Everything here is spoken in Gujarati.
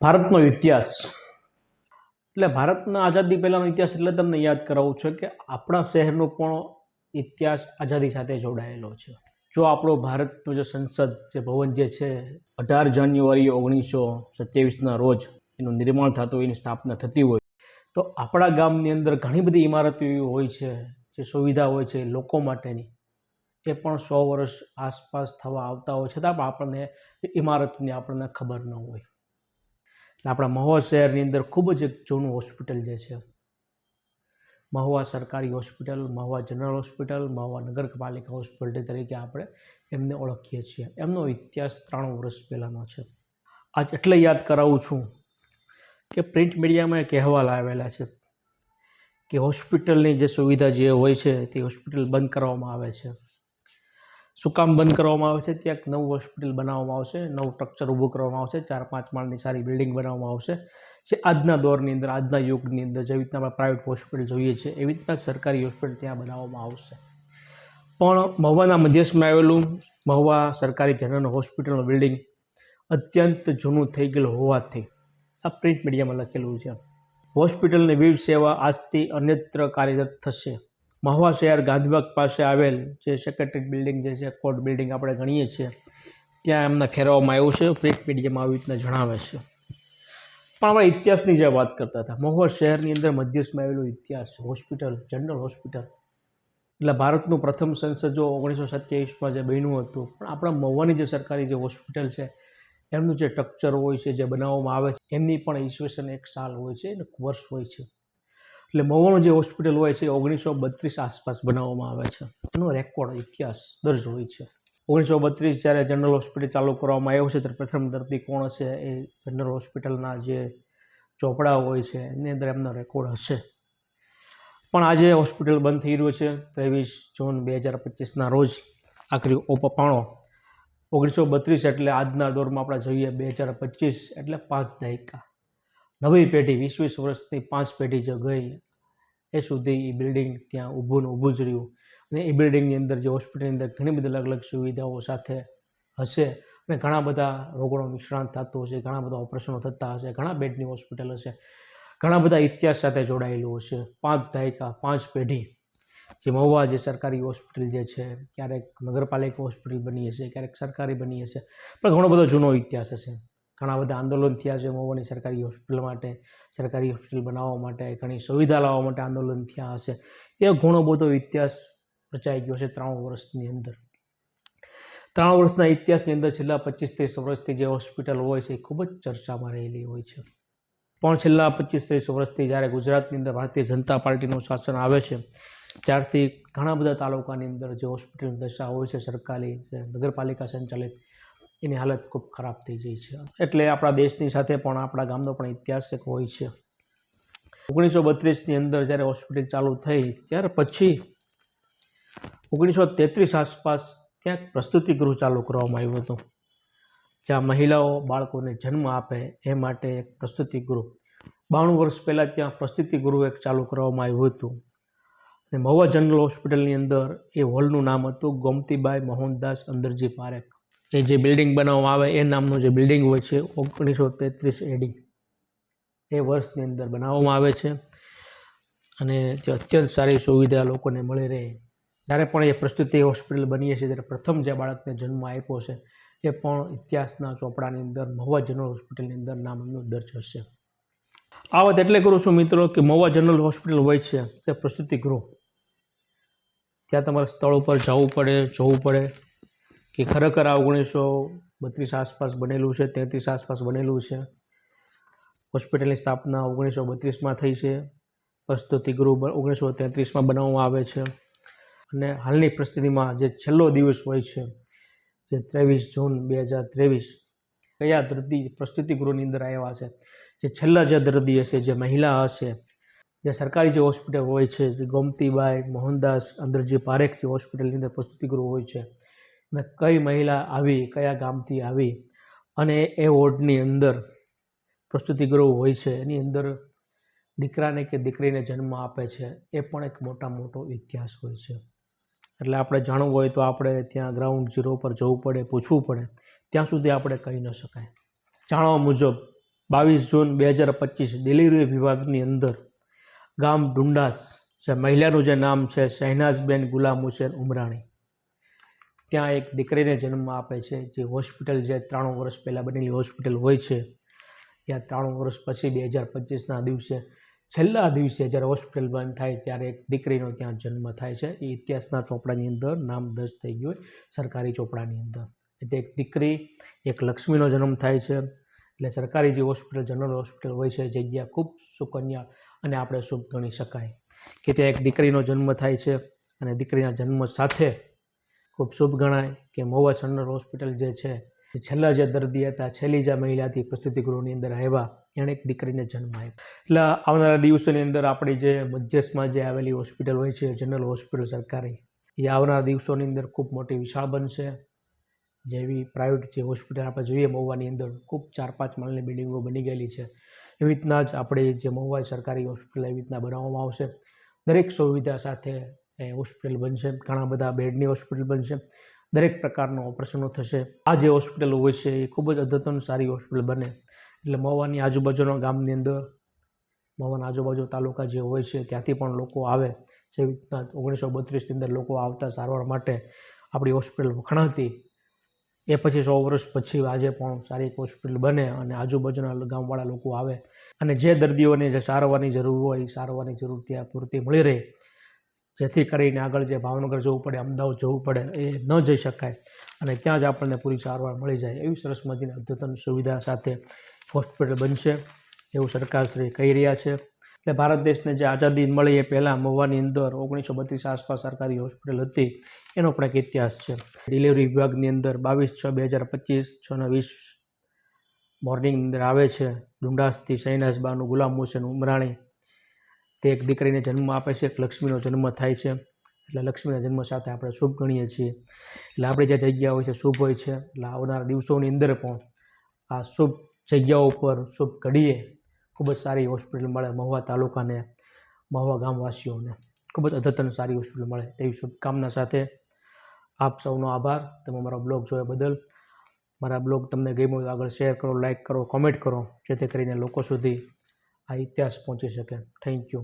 ભારતનો ઇતિહાસ. એટલે ભારતના આઝાદી પહેલાંનો ઇતિહાસ એટલે તમને યાદ કરાવું છું કે આપણા શહેરનો પણ ઇતિહાસ આઝાદી સાથે જોડાયેલો છે. જો આપણો ભારતનો જે સંસદ, જે ભવન જે છે, અઢાર જાન્યુઆરી ઓગણીસો સત્યાવીસના રોજ એનું નિર્માણ થતું હોય, એની સ્થાપના થતી હોય, તો આપણા ગામની અંદર ઘણી બધી ઇમારતો એવી હોય છે, જે સુવિધા હોય છે લોકો માટેની, એ પણ સો વર્ષ આસપાસ થવા આવતા હોય, છતાં પણ આપણને ઇમારતની આપણને ખબર ન હોય. આપણા મહુવા શહેરની અંદર ખૂબ જ એક જૂનું હોસ્પિટલ જે છે. મહુવા સરકારી hospital, Mahuva general hospital, Mahuva નગરપાલિકા હોસ્પિટલ તરીકે આપણે એમને ઓળખીએ છીએ. એમનો ઇતિહાસ ત્રણ વર્ષ પહેલાંનો છે. આજ એટલે યાદ કરાવું છું કે પ્રિન્ટ મીડિયામાં એક અહેવાલ આવેલા છે કે હોસ્પિટલની જે સુવિધા જે હોય છે તે હોસ્પિટલ બંધ કરવામાં આવે છે. શું કામ બંધ કરવામાં આવે છે? ત્યાં એક નવું હોસ્પિટલ બનાવવામાં આવશે. નવું સ્ટ્રક્ચર ઊભું કરવામાં આવશે. ચાર પાંચ માળની સારી બિલ્ડિંગ બનાવવામાં આવશે. જે આજના દોરની અંદર, આજના યુગની અંદર જેવી રીતના આપણે પ્રાઇવેટ હોસ્પિટલ જોઈએ છે, એવી રીતના સરકારી હોસ્પિટલ ત્યાં બનાવવામાં આવશે. પણ મહુવાના મધ્યસ્થમાં આવેલું મહુવા સરકારી જનરલ હોસ્પિટલનું બિલ્ડિંગ અત્યંત જૂનું થઈ ગયેલું હોવાથી આ પ્રિન્ટ મીડિયામાં લખેલું છે. હોસ્પિટલની વિવિધ સેવા આજથી અન્યત્ર કાર્યરત થશે. મહુવા શહેર ગાંધીબાગ પાસે આવેલ જે સેક્રેટરી બિલ્ડિંગ જે છે, કોર્ટ બિલ્ડિંગ આપણે ગણીએ છીએ, ત્યાં એમને ફેરવવામાં આવ્યું છે. પ્રિન્ટ મીડિયામાં આવી રીતના જણાવે છે. પણ આપણે ઇતિહાસની જે વાત કરતા હતા મહુવા શહેરની અંદર મધ્યસ્થમાં આવેલું ઇતિહાસ, હોસ્પિટલ, જનરલ હોસ્પિટલ, એટલે ભારતનું પ્રથમ સંસદ જો ઓગણીસો સત્યાવીસમાં જે બન્યું હતું, પણ આપણા મહુવાની જે સરકારી જે હોસ્પિટલ છે, એમનું જે સ્ટ્રક્ચર હોય છે, જે બનાવવામાં આવે છે, એમની પણ ઈસવીસન એક સાલ હોય છે, અને વર્ષ હોય છે. એટલે મહુવાનું જે હોસ્પિટલ હોય છે ઓગણીસો બત્રીસ આસપાસ બનાવવામાં આવે છે. એનો રેકોર્ડ ઇતિહાસ દર્જ હોય છે. ઓગણીસો બત્રીસ જ્યારે જનરલ હોસ્પિટલ ચાલુ કરવામાં આવ્યો છે, ત્યારે પ્રથમ દર્દી કોણ હશે? એ જનરલ હોસ્પિટલના જે ચોપડા હોય છે, એની અંદર એમનો રેકોર્ડ હશે. પણ આજે હોસ્પિટલ બંધ થઈ રહ્યું છે. ત્રેવીસ જૂન બે હજાર પચીસના રોજ આખરી ઓપપાણો. ઓગણીસો બત્રીસ એટલે આજના દોરમાં આપણે જોઈએ, બે હજાર પચીસ એટલે પાંચ દાયકા. નવી પેઢી વીસ વીસ વર્ષની પાંચ પેઢી જે ગઈ, એ સુધી એ બિલ્ડિંગ ત્યાં ઊભું ને ઊભું જ રહ્યું. અને એ બિલ્ડિંગની અંદર જે હોસ્પિટલની અંદર ઘણી બધી અલગ અલગ સુવિધાઓ સાથે હશે અને ઘણા બધા રોગોનું નિષ્ણાંત થતું હશે, ઘણા બધા ઓપરેશનો થતા હશે, ઘણા બેડની હોસ્પિટલ હશે, ઘણા બધા ઇતિહાસ સાથે જોડાયેલું હશે. પાંચ દાયકા, પાંચ પેઢી જે મહુવા જે સરકારી હોસ્પિટલ જે છે, ક્યારેક નગરપાલિકા હોસ્પિટલ બની હશે, ક્યારેક સરકારી બની હશે, પણ ઘણો બધો જૂનો ઇતિહાસ હશે. ઘણા બધા આંદોલન થયા છે મહુવાની સરકારી હોસ્પિટલ માટે, સરકારી હોસ્પિટલ બનાવવા માટે, ઘણી સુવિધા લાવવા માટે આંદોલન થયા હશે. એ ઘણો બધો ઇતિહાસ રચાઈ ગયો છે ત્રણ વર્ષની અંદર. ત્રણ વર્ષના ઇતિહાસની અંદર છેલ્લા પચીસ ત્રીસ વર્ષથી જે હોસ્પિટલ હોય છે એ ખૂબ જ ચર્ચામાં રહેલી હોય છે. પણ છેલ્લા પચીસ ત્રીસ વર્ષથી જ્યારે ગુજરાતની અંદર ભારતીય જનતા પાર્ટીનું શાસન આવે છે, ત્યારથી ઘણા બધા તાલુકાની અંદર જે હોસ્પિટલની દશા હોય છે સરકારી નગરપાલિકા સંચાલિત એની હાલત ખૂબ ખરાબ થઈ જાય છે. એટલે આપણા દેશની સાથે પણ આપણા ગામનો પણ ઇતિહાસ એક હોય છે. ઓગણીસો બત્રીસની અંદર જ્યારે હોસ્પિટલ ચાલુ થઈ, ત્યાર પછી ઓગણીસો તેત્રીસ આસપાસ ત્યાં પ્રસ્તુતિ ગૃહ ચાલુ કરવામાં આવ્યું હતું. જ્યાં મહિલાઓ બાળકોને જન્મ આપે એ માટે એક પ્રસ્તુતિ ગૃહ. બાણું વર્ષ પહેલાં ત્યાં પ્રસ્તુતિ ગૃહ એક ચાલુ કરવામાં આવ્યું હતું. અને મહુવા જનરલ હોસ્પિટલની અંદર એ હોલનું નામ હતું ગોમતીબાઈ મોહનદાસ અંદરજી પારેખ. એ જે બિલ્ડિંગ બનાવવામાં આવે, એ નામનું જે બિલ્ડિંગ હોય છે ઓગણીસો તેત્રીસ એડી એ વર્ષની અંદર બનાવવામાં આવે છે અને તે અત્યંત સારી સુવિધા લોકોને મળી રહે. જ્યારે પણ એ પ્રસ્તુતિ હોસ્પિટલ બનીએ છીએ, ત્યારે પ્રથમ જે બાળકને જન્મ આપ્યો છે, એ પણ ઇતિહાસના ચોપડાની અંદર, મહુવા જનરલ હોસ્પિટલની અંદર નામનો દર્જ હશે આ વાત એટલે કરું છું મિત્રો કે મહુવા જનરલ હોસ્પિટલ હોય છે, તે પ્રસ્તુતિ ગૃહ ત્યાં તમારે સ્થળ ઉપર જવું પડે, જોવું પડે કે ખરેખર આ ઓગણીસો બત્રીસ આસપાસ બનેલું છે, તેત્રીસ આસપાસ બનેલું છે. હોસ્પિટલની સ્થાપના ઓગણીસો બત્રીસમાં થઈ છે. પ્રસ્તુતિ ગૃહ ઓગણીસો તેત્રીસમાં બનાવવામાં આવે છે. અને હાલની પરિસ્થિતિમાં જે છેલ્લો દિવસ હોય છે, જે ત્રેવીસ જૂન બે હજાર ત્રેવીસ, કયા દર્દી પ્રસ્તુતિ ગૃહની અંદર આવ્યા છે? જે છેલ્લા જે દર્દી હશે, જે મહિલા હશે, જે સરકારી જે હોસ્પિટલ હોય છે, જે ગોમતીબાઈ મોહનદાસ અંદરજી પારેખ જે હોસ્પિટલની અંદર પ્રસ્તુતિ ગૃહ હોય છે અને કઈ મહિલા આવી, કયા ગામથી આવી અને એ વોર્ડની અંદર પ્રસ્તુતિગૃહ હોય છે, એની અંદર દીકરાને કે દીકરીને જન્મ આપે છે, એ પણ એક મોટા મોટો ઇતિહાસ હોય છે. એટલે આપણે જાણવું હોય તો આપણે ત્યાં ગ્રાઉન્ડ ઝીરો પર જવું પડે, પૂછવું પડે. ત્યાં સુધી આપણે કહી ન શકાય. જાણવા મુજબ બાવીસ જૂન બે હજાર પચીસ ડિલિવરી વિભાગની અંદર ગામ ડુંડાસ, જે મહિલાનું જે નામ છે, શહેનાઝબેન ગુલામ હુસેન ઉમરાણી. ત્યાં એક દીકરીને જન્મ આપે છે, જે હોસ્પિટલ જે ત્રાણું વર્ષ પહેલાં બનેલી હોસ્પિટલ હોય છે. ત્યાં ત્રાણું વર્ષ પછી બે હજાર પચીસના દિવસે, છેલ્લા દિવસે જ્યારે હોસ્પિટલ બંધ થાય ત્યારે એક દીકરીનો ત્યાં જન્મ થાય છે. એ ઇતિહાસના ચોપડાની અંદર નામ દર્જ થઈ ગયું હોય, સરકારી ચોપડાની અંદર. એટલે એક દીકરી, એક લક્ષ્મીનો જન્મ થાય છે. એટલે સરકારી જે હોસ્પિટલ, જનરલ હોસ્પિટલ હોય છે, જગ્યા ખૂબ સુકન્યા અને આપણે શુભ ગણી શકાય કે ત્યાં એક દીકરીનો જન્મ થાય છે અને દીકરીના જન્મ સાથે ખૂબ શુભ ગણાય કે મહુવા સન્નર હોસ્પિટલ જે છે છેલ્લા જે દર્દી હતા, છેલ્લી જે મહિલા હતી ગૃહની અંદર આવ્યા, એણે એક દીકરીને જન્મ આપ્યો. એટલે આવનારા દિવસોની અંદર આપણી જે મધ્યસ્થમાં જે આવેલી હોસ્પિટલ હોય છે, જનરલ હોસ્પિટલ સરકારી, એ આવનારા દિવસોની અંદર ખૂબ મોટી વિશાળ બનશે. જેવી પ્રાઇવેટ જે હોસ્પિટલ આપણે જોઈએ મહુવાની અંદર ખૂબ ચાર પાંચ માળની બિલ્ડિંગો બની ગયેલી છે. એવી રીતના જ આપણે જે મહુવા સરકારી હોસ્પિટલ એવી રીતના બનાવવામાં આવશે. દરેક સુવિધા સાથે હોસ્પિટલ બનશે, ઘણા બધા બેડની હોસ્પિટલ બનશે. દરેક પ્રકારના ઓપરેશનો થશે. આ જે હોસ્પિટલ હોય છે, એ ખૂબ જ અદ્યતન સારી હોસ્પિટલ બને. એટલે મહુવાની આજુબાજુના ગામની અંદર, મહુવાના આજુબાજુ તાલુકા જે હોય છે, ત્યાંથી પણ લોકો આવે. જેવી રીતના ઓગણીસો બત્રીસની અંદર લોકો આવતા સારવાર માટે આપણી હોસ્પિટલ વખણાતી. એ પછી સો વર્ષ પછી આજે પણ સારી એક હોસ્પિટલ બને અને આજુબાજુના ગામવાળા લોકો આવે. અને જે દર્દીઓને જે સારવારની જરૂર હોય, એ સારવારની જરૂર ત્યાં પૂરતી મળી રહે. જેથી કરીને આગળ જે ભાવનગર જવું પડે, અમદાવાદ જવું પડે, એ ન જઈ શકાય અને ત્યાં જ આપણને પૂરી સારવાર મળી જાય એવી સરસ મજાની અદ્યતન સુવિધા સાથે હોસ્પિટલ બનશે એવું સરકારશ્રી કહી રહ્યા છે. એટલે ભારત દેશને જે આઝાદી મળી એ પહેલાં મહુવાની અંદર ઓગણીસો બત્રીસ આસપાસ સરકારી હોસ્પિટલ હતી, એનો પણ એક ઇતિહાસ છે. ડિલિવરી વિભાગની અંદર બાવીસ છ બે હજાર પચીસ છ વીસ મોર્નિંગની અંદર આવે છે. ડુંડાસથી શૈનાઝબાનું ગુલામ હુસેન ઉમરાણી તે એક દીકરીને જન્મ આપે છે, એક લક્ષ્મીનો જન્મ થાય છે. એટલે લક્ષ્મીના જન્મ સાથે આપણે શુભ ગણીએ છીએ. એટલે આપણી જે જગ્યા હોય છે, શુભ હોય છે. એટલે આવનારા દિવસોની અંદર પણ આ શુભ જગ્યાઓ ઉપર શુભ ઘડીએ ખૂબ જ સારી હોસ્પિટલ મળે મહુવા તાલુકાને, મહુવા ગામવાસીઓને. ખૂબ જ અદ્યતન સારી હોસ્પિટલ મળે તેવી શુભકામના સાથે આપ સૌનો આભાર. તમે મારો બ્લોગ જોયા બદલ. મારા બ્લોગ તમને ગમ્યો આગળ શેર કરો લાઇક કરો, કોમેન્ટ કરો. જેથી કરીને લોકો સુધી આ ઇતિહાસ પહોંચી શકે. Thank you